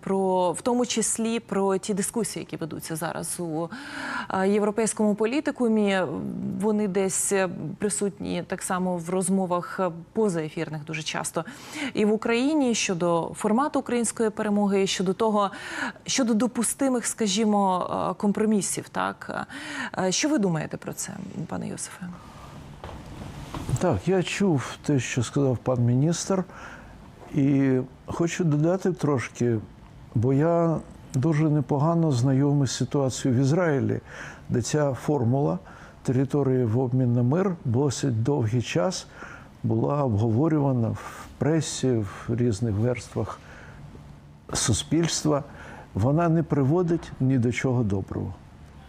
Про в тому числі про ті дискусії, які ведуться зараз у е, європейському політикумі. Вони десь е, присутні так само в розмовах е, позаефірних дуже часто і в Україні щодо формату української перемоги, щодо того, щодо допустимих, скажімо, компромісів. Так що ви думаєте про це, пане Йосифе? Так, я чув те, що сказав пан міністр, і хочу додати трошки, бо я дуже непогано знайомий з ситуацією в Ізраїлі, де ця формула території в обмін на мир досить довгий час була обговорювана в пресі, в різних верствах суспільства. Вона не приводить ні до чого доброго.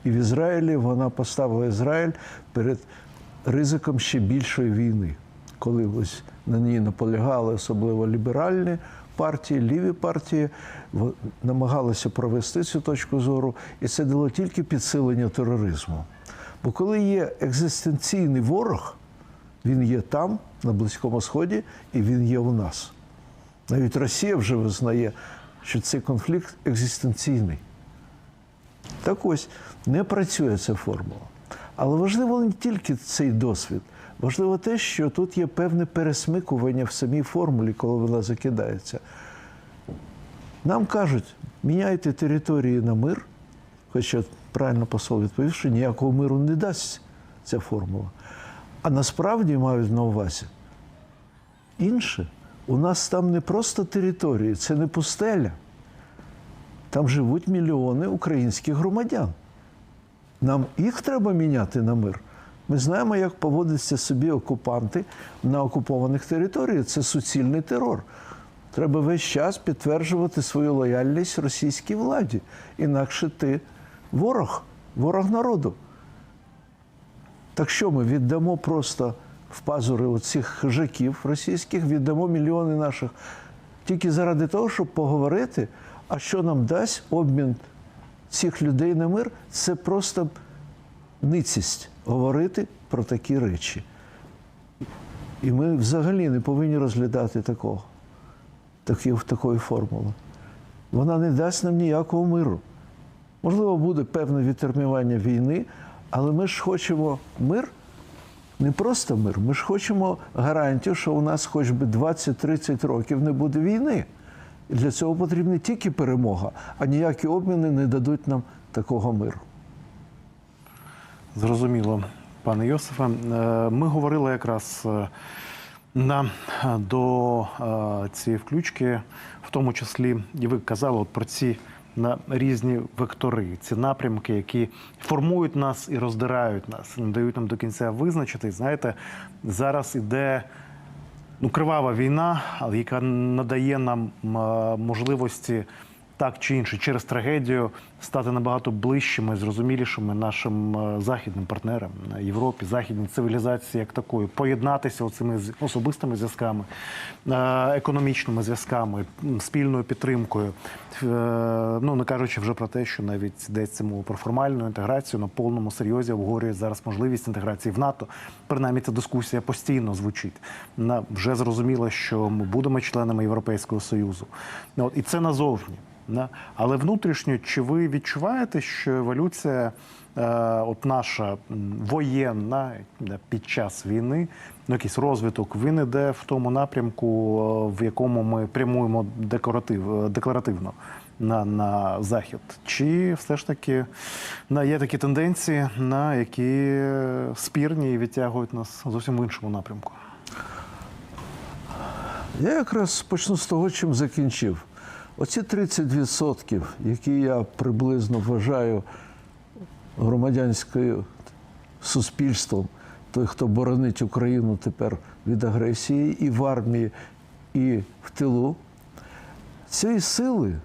І в Ізраїлі вона поставила Ізраїль перед ризиком ще більшої війни, коли ось на ній наполягали особливо ліберальні партії, ліві партії, намагалися провести цю точку зору, і це дало тільки підсилення тероризму. Бо коли є екзистенційний ворог, він є там, на Близькому Сході, і він є у нас. Навіть Росія вже визнає, що цей конфлікт екзистенційний. Так ось не працює ця формула. Але важливо не тільки цей досвід, важливо те, що тут є певне пересмикування в самій формулі, коли вона закидається. Нам кажуть, міняйте території на мир, хоча правильно посол відповів, що ніякого миру не дасть ця формула. А насправді мають на увазі інше. У нас там не просто території, це не пустеля. Там живуть мільйони українських громадян. Нам їх треба міняти на мир. Ми знаємо, як поводяться собі окупанти на окупованих територіях. Це суцільний терор. Треба весь час підтверджувати свою лояльність російській владі. Інакше ти ворог, ворог народу. Так що ми віддамо просто в пазури оцих хижаків російських, віддамо мільйони наших тільки заради того, щоб поговорити, а що нам дасть обмін цих людей на мир, це просто ницість говорити про такі речі. І ми взагалі не повинні розглядати такого, такі, такої формули. Вона не дасть нам ніякого миру. Можливо, буде певне відтермінування війни, але ми ж хочемо мир, не просто мир, ми ж хочемо гарантію, що у нас хоч би 20-30 років не буде війни. І для цього потрібна тільки перемога, а ніякі обміни не дадуть нам такого миру. Зрозуміло, пане Йосифе. Е, Ми говорили якраз е, на, до е, цієї включки, в тому числі, і ви казали от про ці на різні вектори, ці напрямки, які формують нас і роздирають нас, не дають нам до кінця визначити. Знаєте, зараз іде ну, кривава війна, яка надає нам можливості так чи інше через трагедію стати набагато ближчими, зрозумілішими нашим е, західним партнерам на Європі, західній цивілізації як такою, поєднатися цими особистими зв'язками, е, економічними зв'язками, спільною підтримкою. Е, Ну не кажучи вже про те, що навіть йдеться мова про формальну інтеграцію на повному серйозі обговорює зараз можливість інтеграції в НАТО. Принаймні, ця дискусія постійно звучить. На вже зрозуміло, що ми будемо членами Європейського союзу. От і це назовні. Да? Але внутрішньо, чи ви відчуваєте, що еволюція, е, от наша воєнна під час війни, ну якийсь розвиток, він іде в тому напрямку, е, в якому ми прямуємо декоратив, е, декларативно на, на захід? Чи все ж таки на, є такі тенденції, на які спірні і відтягують нас зовсім в іншому напрямку? Я якраз почну з того, чим закінчив. Оці 30%, які я приблизно вважаю громадянською суспільством, той, хто боронить Україну тепер від агресії і в армії, і в тилу, цієї сили,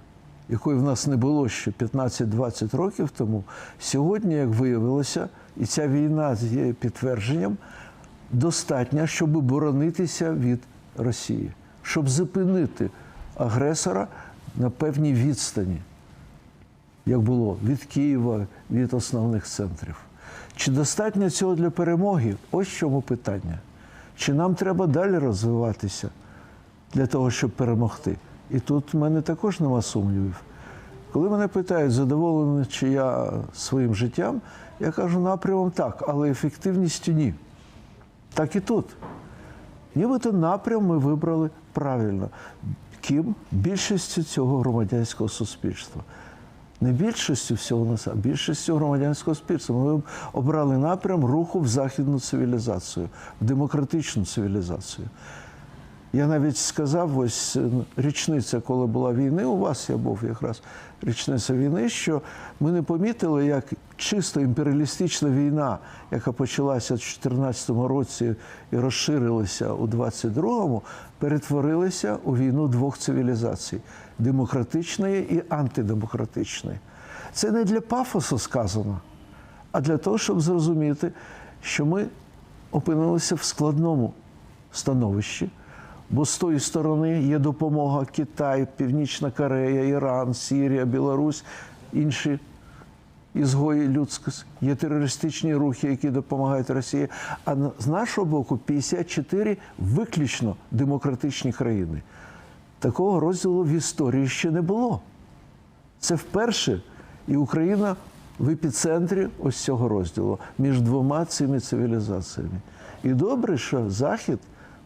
якої в нас не було ще 15-20 років тому, сьогодні, як виявилося, і ця війна є підтвердженням, достатня, щоб боронитися від Росії, щоб зупинити агресора на певній відстані, як було від Києва, від основних центрів. Чи достатньо цього для перемоги? Ось чому питання. Чи нам треба далі розвиватися для того, щоб перемогти? І тут в мене також нема сумнівів. Коли мене питають, задоволений чи я своїм життям, я кажу напрямом так, але ефективністю ні. Так і тут. Нібито напрям ми вибрали правильно. Ким? Більшістю цього громадянського суспільства. Не більшістю всього нас, а більшістю громадянського суспільства. Ми обрали напрям руху в західну цивілізацію, в демократичну цивілізацію. Я навіть сказав, ось е, річниця, коли була війни, у вас я був якраз річниця війни, що ми не помітили, як чисто імперіалістична війна, яка почалася в 2014 році і розширилася у 22-му, перетворилася у війну двох цивілізацій демократичної і антидемократичної. Це не для пафосу сказано, а для того, щоб зрозуміти, що ми опинилися в складному становищі. Бо з тої сторони є допомога Китай, Північна Корея, Іран, Сірія, Білорусь, інші ізгої людськості. Є терористичні рухи, які допомагають Росії. А з нашого боку 54 виключно демократичні країни. Такого розділу в історії ще не було. Це вперше, і Україна в епіцентрі ось цього розділу між двома цими цивілізаціями. І добре, що Захід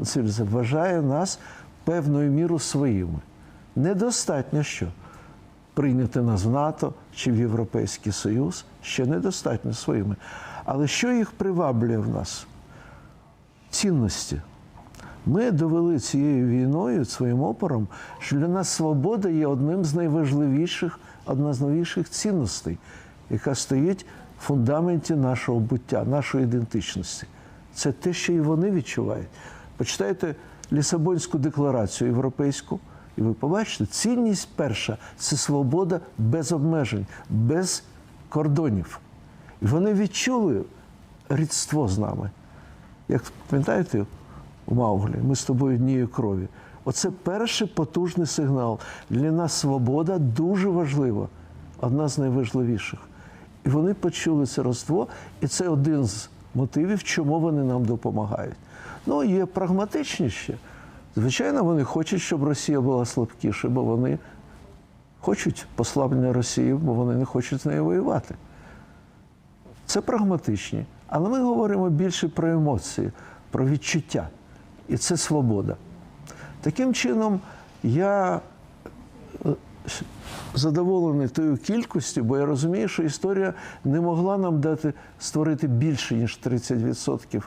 цивілізація вважає нас певною мірою своїми. Недостатньо що прийняти нас в НАТО чи в Європейський Союз ще недостатньо своїми. Але що їх приваблює в нас? Цінності. Ми довели цією війною, своїм опором, що для нас свобода є одним з найважливіших, одна з найважливіших цінностей, яка стоїть в фундаменті нашого буття, нашої ідентичності. Це те, що і вони відчувають. Почитайте Лісабонську декларацію європейську, і ви побачите, цінність перша це свобода без обмежень, без кордонів. І вони відчули рідство з нами. Як пам'ятаєте, у Мауглі, ми з тобою однієї крові. Оце перший потужний сигнал. Для нас свобода дуже важлива, одна з найважливіших. І вони почули це родство, і це один з мотивів, чому вони нам допомагають. Ну, є прагматичніше. Звичайно, вони хочуть, щоб Росія була слабкіша, бо вони хочуть послаблення Росії, бо вони не хочуть з нею воювати. Це прагматичні. Але ми говоримо більше про емоції, про відчуття. І це свобода. Таким чином, я е, задоволений тою кількістю, бо я розумію, що історія не могла нам дати створити більше, ніж 30%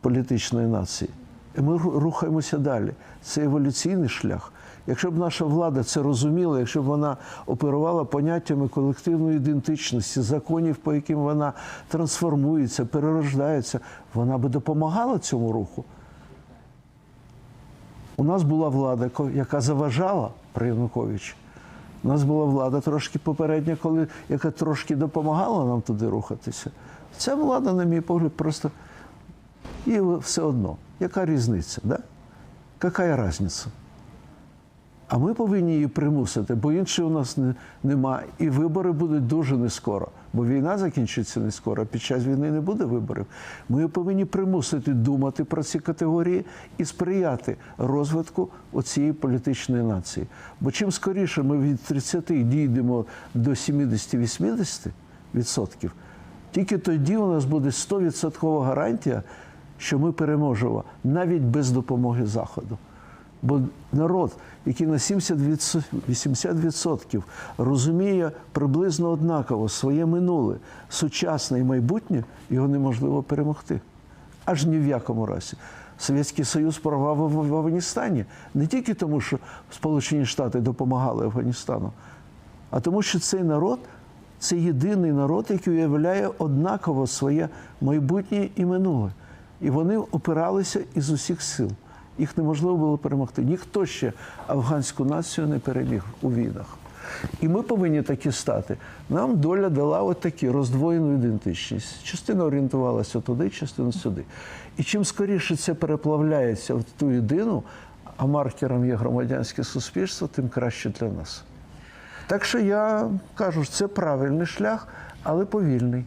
політичної нації. І ми рухаємося далі. Це еволюційний шлях. Якщо б наша влада це розуміла, якщо б вона оперувала поняттями колективної ідентичності, законів, по яким вона трансформується, перерождається, вона би допомагала цьому руху. У нас була влада, яка заважала при Януковичі. У нас була влада трошки попередня, коли, яка трошки допомагала нам туди рухатися. Ця влада, на мій погляд, просто і все одно. Яка різниця? Да? Яка різниця? А ми повинні її примусити, бо іншої у нас не, нема. І вибори будуть дуже не скоро. Бо війна закінчиться не скоро, під час війни не буде виборів. Ми повинні примусити думати про ці категорії і сприяти розвитку оцієї політичної нації. Бо чим скоріше ми від 30 дійдемо до 70-80 відсотків, тільки тоді у нас буде 100% гарантія, що ми переможемо навіть без допомоги Заходу. Бо народ, який на 70%, 80% розуміє приблизно однаково своє минуле, сучасне і майбутнє, його неможливо перемогти. Аж ні в якому разі. Совєтський Союз прорвав в в Афганістані не тільки тому, що Сполучені Штати допомагали Афганістану, а тому, що цей народ це єдиний народ, який уявляє однаково своє майбутнє і минуле. І вони опиралися із усіх сил. Їх неможливо було перемогти. Ніхто ще афганську націю не переміг у війнах. І ми повинні такі стати. Нам доля дала от роздвоєну ідентичність. Частина орієнтувалася туди, частина сюди. І чим скоріше це переплавляється в ту єдину, а маркером є громадянське суспільство, тим краще для нас. Так що я кажу, це правильний шлях, але повільний.